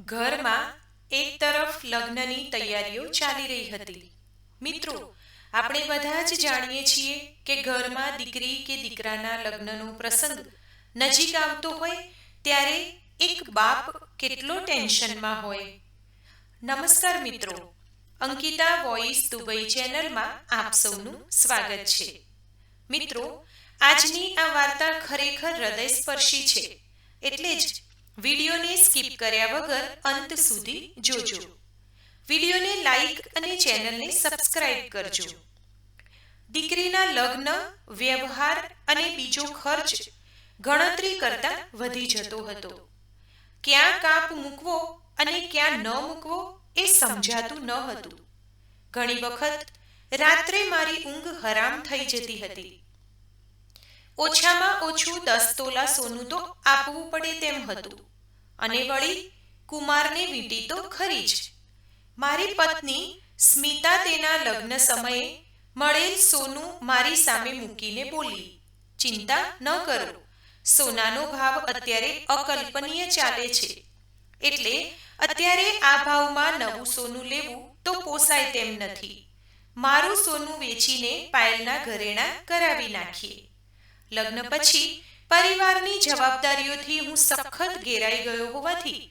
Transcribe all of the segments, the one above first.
ઘરમાં એક તરફ લગ્નની તૈયારીઓ ચાલી રહી હતી. મિત્રો, આપણે બધા જ જાણીએ છીએ કે ઘરમાં દીકરી કે દીકરાના લગ્નનો પ્રસંગ નજીક આવતો હોય ત્યારે એક બાપ કેટલો ટેન્શનમાં હોય. નમસ્કાર મિત્રો, અંકિતા વોઇસ દુબઈ ચેનલમાં આપ સૌનું સ્વાગત છે. મિત્રો, આજની આ વાર્તા ખરેખર હૃદયસ્પર્શી છે, એટલે જ વિડીયોને સ્કીપ કર્યા વગર અંત સુધી જોજો. વિડીયોને લાઈક અને ચેનલને સબસ્ક્રાઇબ કરજો. દીકરીના લગ્ન, વ્યવહાર અને બીજો ખર્ચ ગણતરી કરતા વધી જતો હતો. ક્યાં કાપ મૂકવો અને ક્યાં ન મૂકવો એ સમજાતું ન હતું. ઘણી વખત રાત્રે મારી ઊંઘ હરામ થઈ જતી હતી. ઓછામાં ઓછું દસ તોલા સોનું તો આપવું પડે તેમ હતું. અને વળી કુમારને વીંટી તો ખરી જ. મારી પત્ની સ્મિતા તેના લગ્ન સમયે મળેલ સોનું મારી સામે મૂકીને બોલી, ચિંતા ન કરો. સોનાનો ભાવ અત્યારે અકલ્પનીય ચાલે છે. એટલે અત્યારે આ ભાવમાં નવું સોનું લેવું તો પોસાય તેમ નથી. મારું સોનું વેચીને પાયલના ઘરેણા કરાવી નાખીએ. લગ્ન પછી પરિવારની જવાબદારીઓથી હું સખત ઘેરાઈ ગયો હોવાથી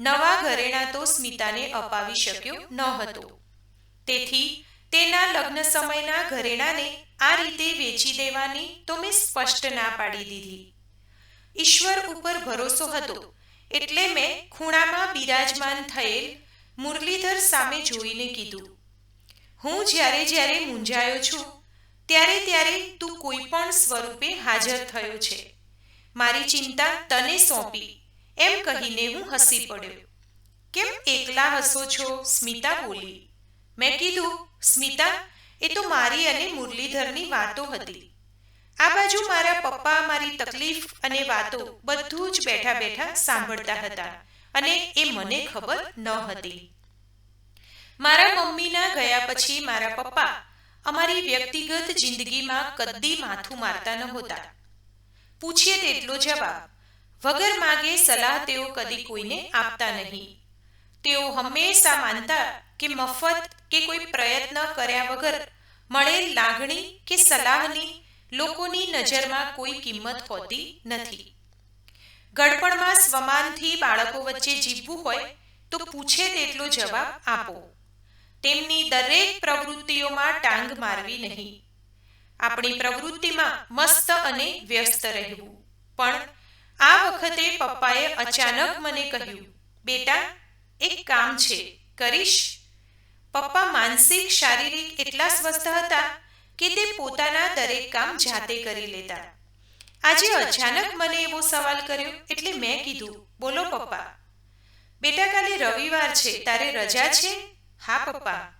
નવા ઘરેણા તો સ્મિતાને અપાવી શક્યો ન હતો. તેથી તેના લગ્ન સમયના ઘરેણાને આ રીતે વેચી દેવાની તો મેં સ્પષ્ટ ના પાડી દીધી. ઈશ્વર ઉપર ભરોસો હતો એટલે મેં ખૂણામાં બિરાજમાન થયેલ મુરલીધર સામે જોઈને કીધું, હું જ્યારે જ્યારે મૂંઝાયો છું ત્યારે ત્યારે તું કોઈ પણ સ્વરૂપે હાજર થયો છે. મારી ચિંતા તને સોંપી, એમ કહીને હું હસી પડ્યો. કેમ એકલા હસો છો? સ્મિતા બોલી. મેં કીધું, સ્મિતા, એ તો મારી અને મુરલીધરની વાતો હતી. આ બાજુ મારા પપ્પા મારી તકલીફ અને વાતો બધું જ બેઠા બેઠા સાંભળતા હતા અને એ મને ખબર ન હતી. મારા મમ્મીના ગયા પછી મારા પપ્પા અમારી વ્યક્તિગત જિંદગીમાં કદી માથું મારતા નહોતા. પૂછીએ તેટલો જવાબ, વગર માગે સલાહ તેઓ કદી કોઈને આપતા નહીં. તેઓ હંમેશા માનતા કે મફત કે કોઈ પ્રયત્ન કર્યા વગર મળેલ લાગણી કે સલાહની લોકોની નજરમાં કોઈ કિંમત હોતી નથી. ગડપણમાં સ્વમાનથી બાળકો વચ્ચે જીવવું હોય તો પૂછે તેટલો જવાબ આપો. તેમની દરેક પ્રવૃત્તિઓમાં ટાંગ મારવી નહીં. આપણી પ્રવૃત્તિમાં મસ્ત અને વ્યસ્ત રહેવું. પણ આ વખતે પપ્પાએ અચાનક મને કહ્યું, બેટા, એક કામ છે, કરીશ. પપ્પા માનસિક શારીરિક એટલા સ્વસ્થ હતા કે તે પોતાના દરેક કામ જાતે કરી લેતા. આજે અચાનક મને એવો સવાલ કર્યો એટલે મેં કીધું, બોલો પપ્પા, બેટા કાલે રવિવાર છે, તારે રજા છે? હા, પપ્પા.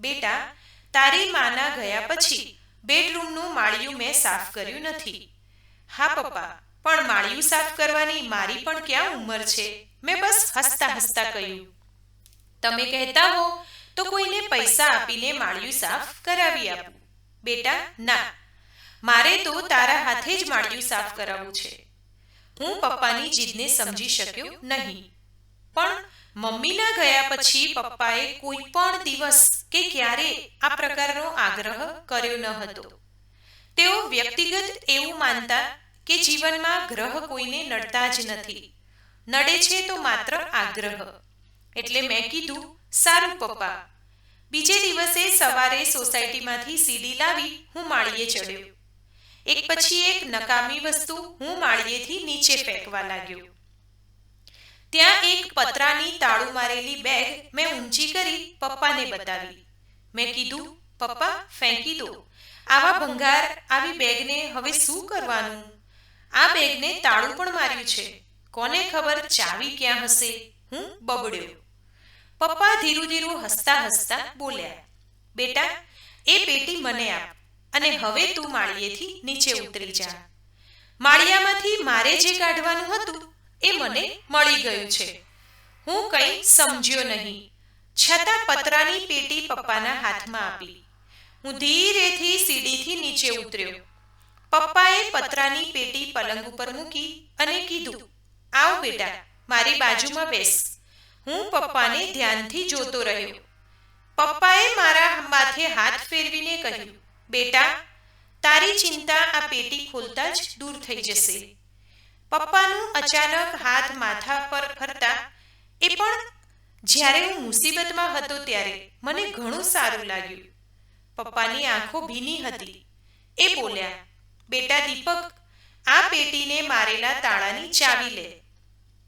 બેટા, તારી માના ગયા પછી બેડરૂમનું માળિયું મેં સાફ કર્યું નથી. હા, પપ્પા, પણ માળિયું સાફ કરવાની મારી પણ ક્યાં ઉંમર છે? મેં બસ હસતા હસતા કહ્યું. તમે કહેતા હો, તો કોઈને પૈસા આપીને માળિયું સાફ કરાવી આપું. બેટા, ના. મારે તો તારા હાથે જ માળિયું સાફ કરાવવું છે. હું પપ્પાની જીદને સમજી શક્યો નહીં. પણ મમ્મીના ગયા પછી પપ્પાએ કોઈ પણ દિવસ કે ક્યારે આ પ્રકારનો આગ્રહ કર્યો ન હતો. તેઓ વ્યક્તિગત એવું માનતા કે જીવનમાં ગ્રહ કોઈને નડતા જ નથી. નડે છે તો માત્ર આગ્રહ. એટલે મેં કીધું, સારું પપ્પા. બીજે દિવસે સવારે સોસાયટીમાંથી સીડી લાવી હું માળીએ ચડ્યો. એક પછી એક નકામી વસ્તુ હું માળીએથી નીચે ફેંકવા લાગ્યો. ત્યાં એક પતરાની તાળું મારેલી બેગ મેં ઊંચી કરી પપ્પાને બતાવી. મેં કીધું, પપ્પા, ફેંકી દો. આવા ભંગાર આવી બેગને હવે શું કરવાનું? આ બેગને તાળું પણ માર્યું છે. કોને ખબર ચાવી ક્યાં હશે? હું બબડ્યો. પપ્પા ધીરું ધીરું હસતા હસતા બોલ્યા, બેટા, એ પેટી મને આપ અને હવે તું માળિયેથી નીચે ઉતરી જા. માળિયામાંથી મારે જે કાઢવાનું હતું એ મને મળી ગયું છે. હું કંઈ સમજ્યો નહીં. છતાં પતરાની પેટી પપ્પાના હાથમાં આપી. હું ધીરેથી સીડીથી નીચે ઉતર્યો. પપ્પાએ પતરાની પેટી પલંગ ઉપર મૂકી અને કીધું આવ બેટા મારી બાજુમાં બેસ. હું પપ્પાને ધ્યાનથી જોતો રહ્યો. પપ્પાએ મારા માથે હાથ ફેરવીને કહ્યું બેટા તારી ચિંતા આ પેટી ખોલતા જ દૂર થઈ જશે. પપ્પાનું અચાનક હાથ માથા પર ફરતા, એ પણ જ્યારે હું મુસીબતમાં હતો ત્યારે મને ઘણું સારું લાગ્યું. પપ્પાની આંખો ભીની હતી. એ બોલ્યા, બેટા દીપક, આ પેટીને મારેલા તાળાની ચાવી લે.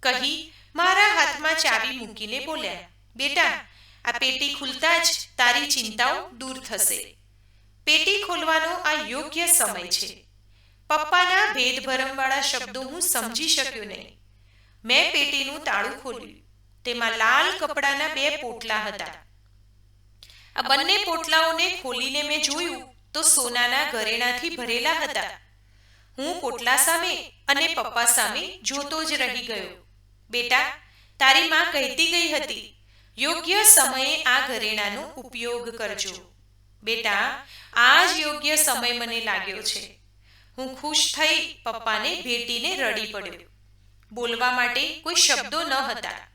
કહી મારા હાથમાં ચાવી મૂકીને બોલ્યા, બેટા, આ પેટી ખુલતા જ તારી ચિંતાઓ દૂર થશે. પેટી ખોલવાનો આ યોગ્ય સમય છે. પપ્પાના ભેદભરમવાળા શબ્દો હું સમજી શક્યો નહીં. મેં પેટીનું તાળું ખોલ્યું. તેમાં લાલ કપડાના બે પોટલા હતા. આ બંને પોટલાઓને ખોલીને મેં જોયું તો સોનાના ઘરેણાથી ભરેલા હતા. હું પોટલા સામે અને પપ્પા સામે જોતો જ રહી ગયો. બેટા, તારી માં કહેતી ગઈ હતી, યોગ્ય સમયે આ ઘરેણાનો ઉપયોગ કરજો. બેટા, આ જ યોગ્ય સમય મને લાગ્યો છે. હું ખુશ થઈ પપ્પાને ભેટીને રડી પડ્યો. બોલવા માટે કોઈ શબ્દો ન હતા.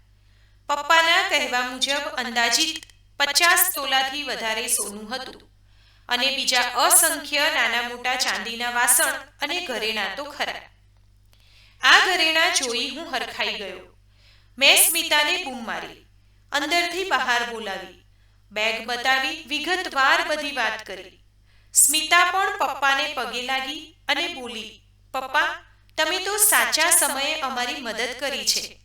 પપ્પાના કહેવા મુજબ અંદાજિત પચાસ તોલાથી વધારે સોનું હતું અને બીજા અસંખ્ય નાના મોટા ચાંદીના વાસણ અને ઘરેણા તો ખરા. આ ઘરેણા જોઈ હું હરખાઈ ગયો. મેં સ્મિતાને બૂમ મારી, અંદરથી બહાર બોલાવી, બેગ બતાવી વિગતવાર બધી વાત કરી. સ્મિતા પણ પપ્પાને પગે લાગી અને બોલી, પપ્પા, તમે તો સાચા સમયે અમારી મદદ કરી છે.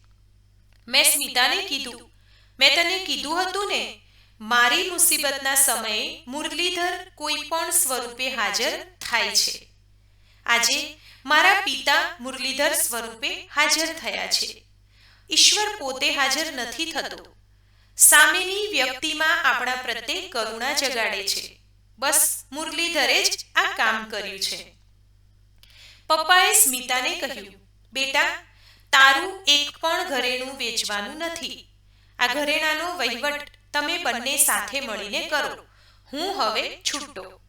મેં સ્મિતાને કીધું, મેં તને કીધું હતું ને, મારી મુસીબતના સમયે મુરલીધર કોઈ પણ સ્વરૂપે હાજર થાય છે. આજે મારા પિતા મુરલીધર સ્વરૂપે હાજર થયા છે. ઈશ્વર પોતે હાજર નથી થતો. સામેની વ્યક્તિમાં આપણા પ્રત્યે કરુણા જગાડે છે. બસ મુરલીધરે જ આ કામ કર્યું છે. પપ્પાએ સ્મિતાને કહ્યું, બેટા, તારું એક પણ ઘરેણું વેચવાનું નથી. આ ઘરેણાનો વહીવટ તમે બંને સાથે મળીને કરો. હું હવે છૂટો.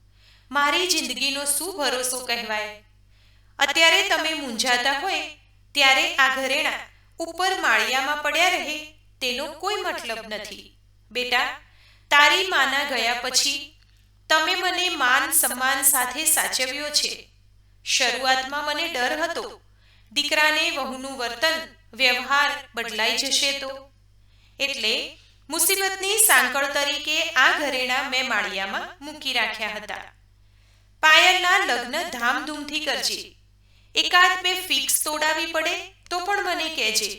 મારી જિંદગીનો શું ભરોસો કહેવાય? અત્યારે તમે મૂંઝાતા હોય, ત્યારે આ ઘરેણા ઉપર માળિયામાં પડ્યા રહે, તેનો કોઈ મતલબ નથી. બેટા, તારી માના ગયા પછી તમે મને માન સન્માન સાથે સાચવ્યો છે. શરૂઆતમાં મને ડર હતો. દીકરાને વહુનું વર્તન, વ્યવહાર બદલાઈ જશે તો. એટલે મુસીબતની સાંકળ તરીકે આ ઘરેણા મેં માળિયામાં મૂકી રાખ્યા હતા. પાયલના લગ્ન ધામધૂમથી કરજે. એકાદ બે ફિક્સ તોડાવી પડે તો પણ મને કહેજે,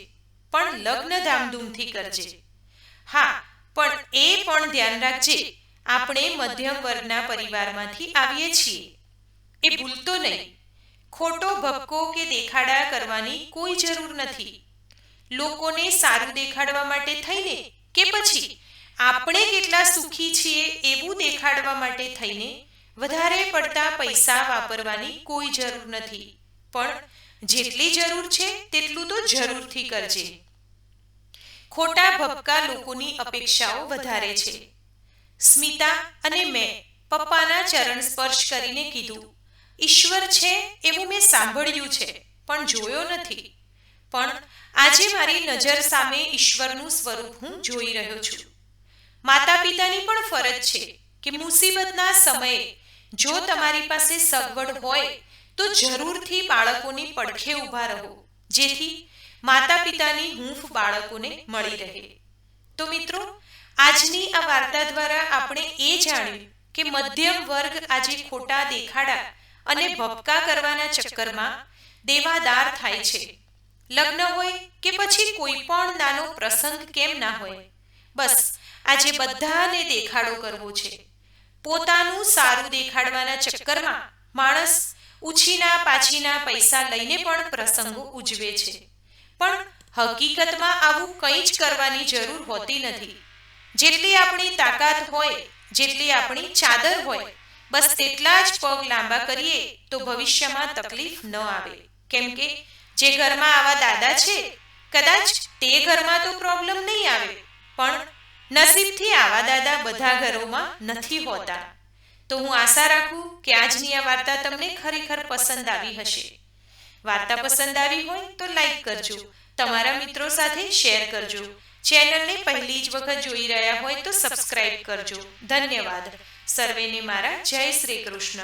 પણ લગ્ન ધામધૂમથી કરજે. હા, પણ એ પણ ધ્યાન રાખજે આપણે મધ્યમ વર્ગના પરિવારમાંથી આવીએ છીએ. એ ભૂલતો નહીં. ખોટો ભપકો કે દેખાડા કરવાની કોઈ જરૂર નથી. લોકોને સારું દેખાડવા માટે થઈને કે પછી? આપણે કેટલા સુખી છીએ એવું દેખાડવા માટે થઈને વધારે પડતા પૈસા વાપરવાની કોઈ જરૂર નથી. પણ જેટલી જરૂર છે તેટલું તો જરૂરથી કરજે. ખોટા ભપકા લોકોની અપેક્ષાઓ વધારે છે. સ્મિતા અને મેં પપ્પાના ચરણ સ્પર્શ કરીને કીધું, ઈશ્વર છે એવું મેં સાંભળ્યું છે, પણ જોયો નથી. પણ આજે મારી નજર સામે ઈશ્વરનું સ્વરૂપ હું જોઈ રહ્યો છું. માતા પિતાની પણ ફરજ છે કે મુસીબતના સમયે જો તમારી પાસે સગવડ હોય, તો જરૂરથી બાળકોની પડખે ઊભા રહો, જેથી માતા પિતાની હૂંફ બાળકોને મળી રહે. તો મિત્રો આજની આ વાર્તા દ્વારા આપણે એ જાણ્યું કે મધ્યમ વર્ગ આજે ખોટા દેખાડા અને ભપકા કરવાના ચક્કરમાં દેવાદાર થાય છે. લગ્ન હોય કે પછી કોઈ પણ નાનો પ્રસંગ કેમ ના હોય. બસ, આજે બધાને દેખાડો કરવો છે. પોતાનું સારું દેખાડવાના ચક્કરમાં માણસ ઉછીના પાછીના પૈસા લઈને પણ પ્રસંગો ઉજવે છે. પણ હકીકતમાં આવું કંઈ જ કરવાની જરૂર હોતી નથી. જેટલી આપણી તાકાત હોય, જેટલી આપણી ચાદર હોય, બસ તેટલા જ પગ લાંબા કરીએ તો ભવિષ્યમાં તકલીફ ન આવે. કેમ કે જે ઘરમાં આવા દાદા છે, કદાચ તે ઘરમાં તો પ્રોબ્લેમ નહીં આવે, પણ નસીબથી આવા દાદા બધા ઘરોમાં નથી હોતા. તો હું આશા રાખું કે આજની આ વાર્તા તમને ખરેખર પસંદ આવી હશે. વાર્તા પસંદ આવી હોય તો લાઈક કરજો, તમારા મિત્રો સાથે શેર કરજો ચેનલને પહેલી જ વખત જોઈ રહ્યા હોય તો સબસ્ક્રાઇબ કરજો. ધન્યવાદ. સર્વેને મારા જય શ્રી કૃષ્ણ.